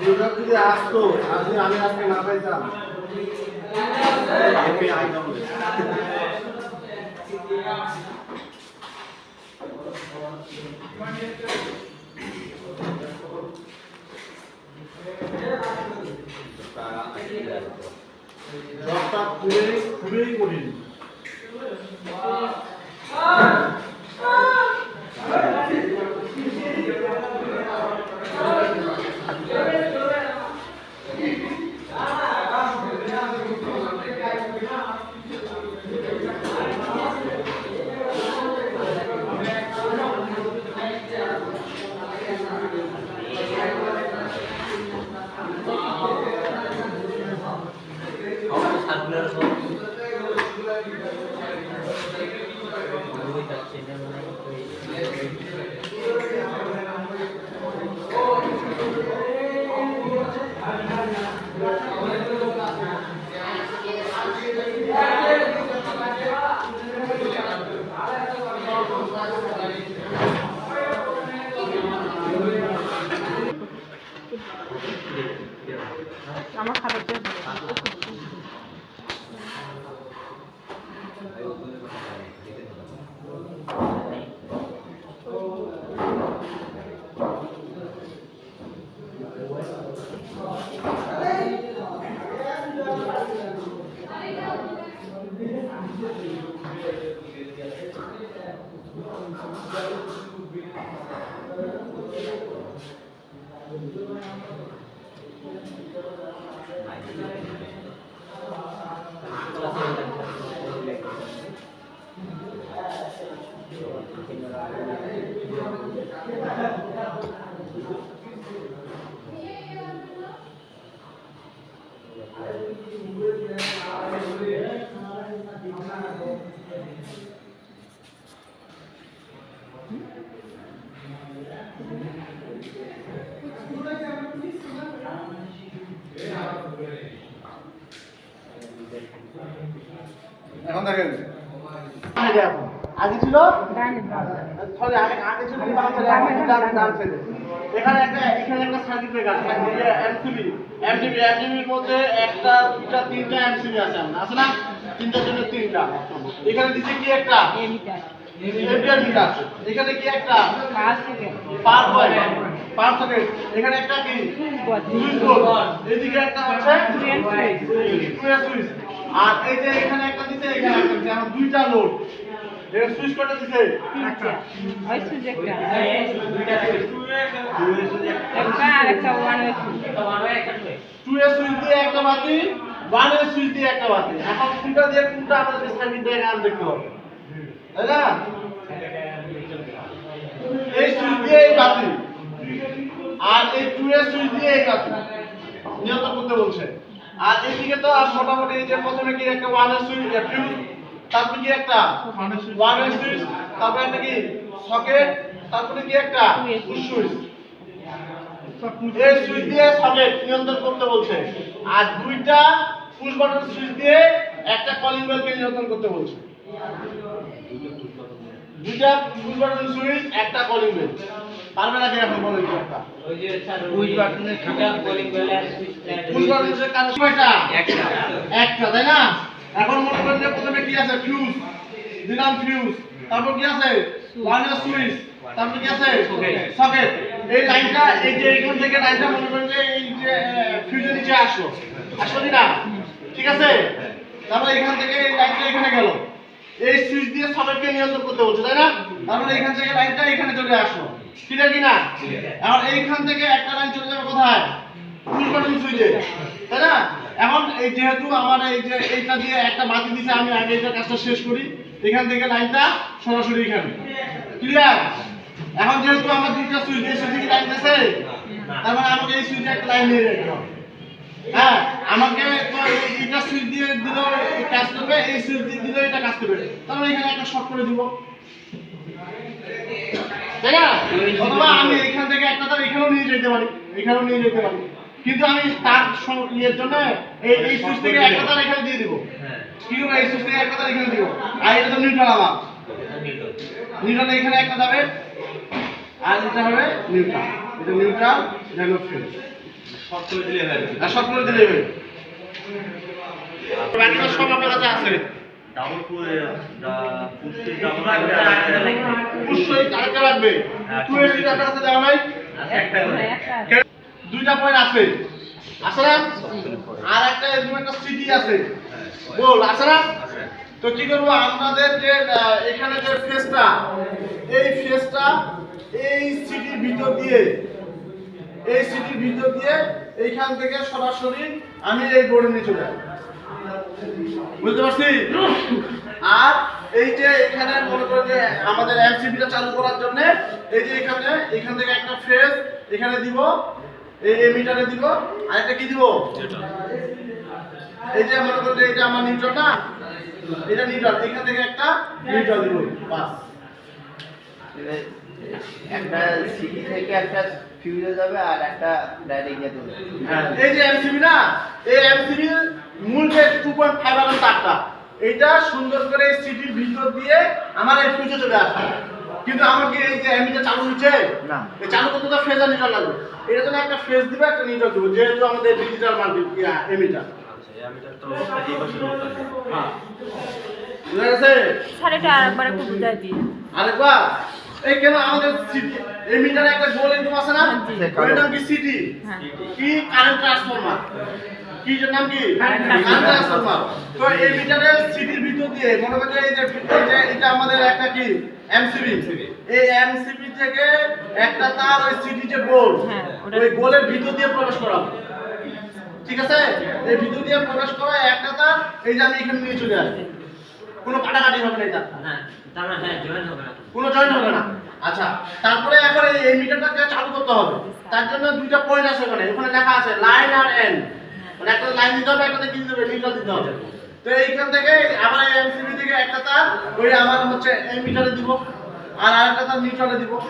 দুর্গাপ যদি আসতো আজকে আমি আজকে না পাইতাম জবটা খুবই খুবই কঠিন कोई डर चेंज नहीं कोई এখন দেখেন আগে ছিল? সরি আগে আগে ছিল বাম সাইডে এখন ডান ডান সাইডে এখানে একটা এখানে একটা সার্কিট ব্রেকার এমসিবি এমডিবি এমডিবির মধ্যে একটা দুটা তিনটা এমসিবি আছে আমার, আছে না? তিনটার জন্য তিনটা। এখানে দিচ্ছে কি একটা? এমিটার এমপিআর মিটার এখানে কি একটা? পার পার সকেট এখানে একটা কি? বল সুইচ বোর্ড এদিকে একটা হচ্ছে Dual switch। টুয়েল সুইচ আর এই যে এখানে একটা দিতে এখানে একটা দুইটা লোড এর সুইচ কটা তিনটা ওই সুইচ একটা। একটা আর একটা ওয়ান ওই সুইচ। টুয়েল সুইচ দিয়ে একটা বাতি ওয়ানের সুইচ দিয়ে একটা বাতি। এখন কোনটা দিয়ে কোনটা আমাদের সার্কিট ডায়াগ্রাম দেখতে হবে। তাই না? এই সুইচ দিয়ে এই বাতি। আর এই টুয়েল সুইচ দিয়ে এই বাতি। নিয়ন্ত্রণ করতে বলছে। আর এদিকে তো আর মোটামুটি এই যে প্রথমে কি একটা ওয়ানের সুইচ ফিউজ তারপরে কি একটা? ওয়ানের সুইচ তারপরে একটা কি? সকেট তারপরে কি একটা? সুইচ এই সুইচ দিয়ে সকেট নিয়ন্ত্রণ করতে বলছে। আর দুইটা পুশ বাটন সুইচ দিয়ে একটা কলিং বেলকে নিয়ন্ত্রণ করতে বলছে। দুইটা পুশ বাটন সুইচ একটা কলিং বেল পারবে নাকি এখন বলেন একটা পুশ বাটনের কাজ কয়টা একটা তাই না? এখন মনে করেন যে প্রথমে কি আছে? ফিউজ দিলাম ফিউজ তারপর কি আছে? ওয়ানের সুইচ তারপর কি আছে? সকেট এই লাইনটা এই যে এখান থেকে লাইনটা মনে করেন যে এই যে ফিউজের নিচে আসলো। আসলো না ঠিক আছে? তারপরে এখান থেকে এই লাইনটা এখানে গেল। এই সুইচ দিয়ে সকেটকে নিয়ন্ত্রণ করতে বলছে তাই না? তারপরে এখান থেকে লাইনটা এখানে চলে আসলো। ঠিক আছে কি না এখন এইখান থেকে একটা লাইন চলে যাবে কোথায়? ফুল বাটন সুইচে এই যেহেতু আমার এই যে এইটা দিয়ে একটা বাতি দিছে, আমি আগে এটা কাজটা শেষ করি। এখান থেকে লাইনটা সরাসরি এখানে। ক্লিয়ার এখন যেহেতু আমার দুইটা সুইচ এই সুইচে লাইন আছে তার মানে আমাকে এই সুইচে একটা লাইন নিয়ে রাখতে হ্যাঁ আমাকে তো এইটা সুইচ দিয়ে দিলেও কাজ করবে, এই সুইচ দিয়ে দিলেও এটা কাজ করবে। তাহলে এখানে একটা শর্ট করে দিব। তাই না? অথবা আমি এখান থেকে একটা তার এখানেও নিয়ে যেতে পারি, এখানেও নিয়ে যেতে পারি। কিন্তু আমি তার ইয়ের জন্য এই এই সুইচ থেকে একটা তার এখানে দিয়ে দিব। কি কিন্তু এই সুইচ থেকে একটা তার এখানে দিব। আর এটা তো নিউট্রাল আমার নিউট্রাল এখানে একটা যাবে। আর এটা হবে নিউট্রাল এটা নিউট্রাল এটা হলো ফিউজ শর্ট করে দিলে হয় আর কি। করে দিলে হবে বাকিটা সব আপনার কাছে আছে। ডাবল করে পুষ্টি ডাবল অবশ্যই আরেকটা লাগবে হ্যাঁ, টু এসি কাছে দেওয়া নাই। একটা দুইটা পয়েন্ট আছে। আর একটা একটা সিটি আছে। বল তো কি করব? আপনাদের যে যে ফেসটা, এই ফেসটা, এই সিটির ভিতর দিয়ে, এই সিটির ভিতর দিয়ে এইখান থেকে সরাসরি আমি এই বোর্ডে নিয়ে চলে বুঝতে পারছি? আর এই যে এখানে মনে করেন যে আমাদের এমসিবিটা চালু করার জন্য, এই যে এখানে, এখান থেকে একটা ফেস এখানে দিব। এই এই মিটারে দিব। আর একটা কি দিব? এই যে মনে করেন এটা আমার নিউট্রাল না? এটা নিউট্রাল। এখান থেকে একটা নিউট্রাল দিব। বাস। একটা সিটি থেকে একটা ফিউজে যাবে আর একটা ডাইরেক্ট হ্যাঁ, এই যে এমসিবি না? এই এমসিবি মূল যে 2.5 আগাম তারটা এটা সুন্দর করে সিটির ভিতর দিয়ে আমার এই ফিউজে চলে আসবে। কিন্তু আমাকে এই যে এমিটা চালু হচ্ছে না। এই চালু করতে তো ফেজ আর নিউট্রাল লাগবে। এটা জন্য একটা ফেজ দিবে একটা নিউট্রাল দিবে যেহেতু আমাদের ডিজিটাল মাল্টি এমিটা আচ্ছা এই তো এই পাশে রোড আছে হ্যাঁ। বুঝা গেছে? স্যার এটা আরেকবার একটু বুঝাই দিই। আরেকবার? এই কেন আমাদের সিটি এই মিটারে একটা গোল ইনকাম আছে না? জি। ওটার নাম কি সিটি হ্যাঁ। কি কারেন্ট ট্রান্সফরমার কি এটার নাম কি? কারেন্ট ট্রান্সফরমার তো এই মিটারে সিটির ভিতর দিয়ে মনে করেন যে এই যে এই যে এটা আমাদের একটা কি? এমসিবি এই এমসিবি থেকে একটা তার ওই সিটি যে গোল হ্যাঁ, ওই গোলের ভিতর দিয়ে প্রবেশ করাবো ঠিক আছে? এই ভিতর দিয়ে প্রবেশ করা একটা তার এই যে আমি এখানে নিয়ে চলে আসব কোনো কাটাকাটি হবে না এটা। হ্যাঁ তার মানে হ্যাঁ জয়েন হবে না। কোনো জয়েন্ট হবে না। আচ্ছা তারপরে এখন এই- মিটারটাকে চালু করতে হবে। তার জন্য দুইটা পয়েন্ট আছে ওখানে ওখানে লেখা আছে লাইন আর এন্ড মানে একটা লাইন দিতে হবে, একটা কি দিতে হবে নিউট্রাল দিতে হবে। তো এইখান থেকে আবার এই এমসিবি থেকে একটা তার ওই আমার হচ্ছে এই মিটারে দিব। আর আরেকটা তার নিউট্রালে দিব।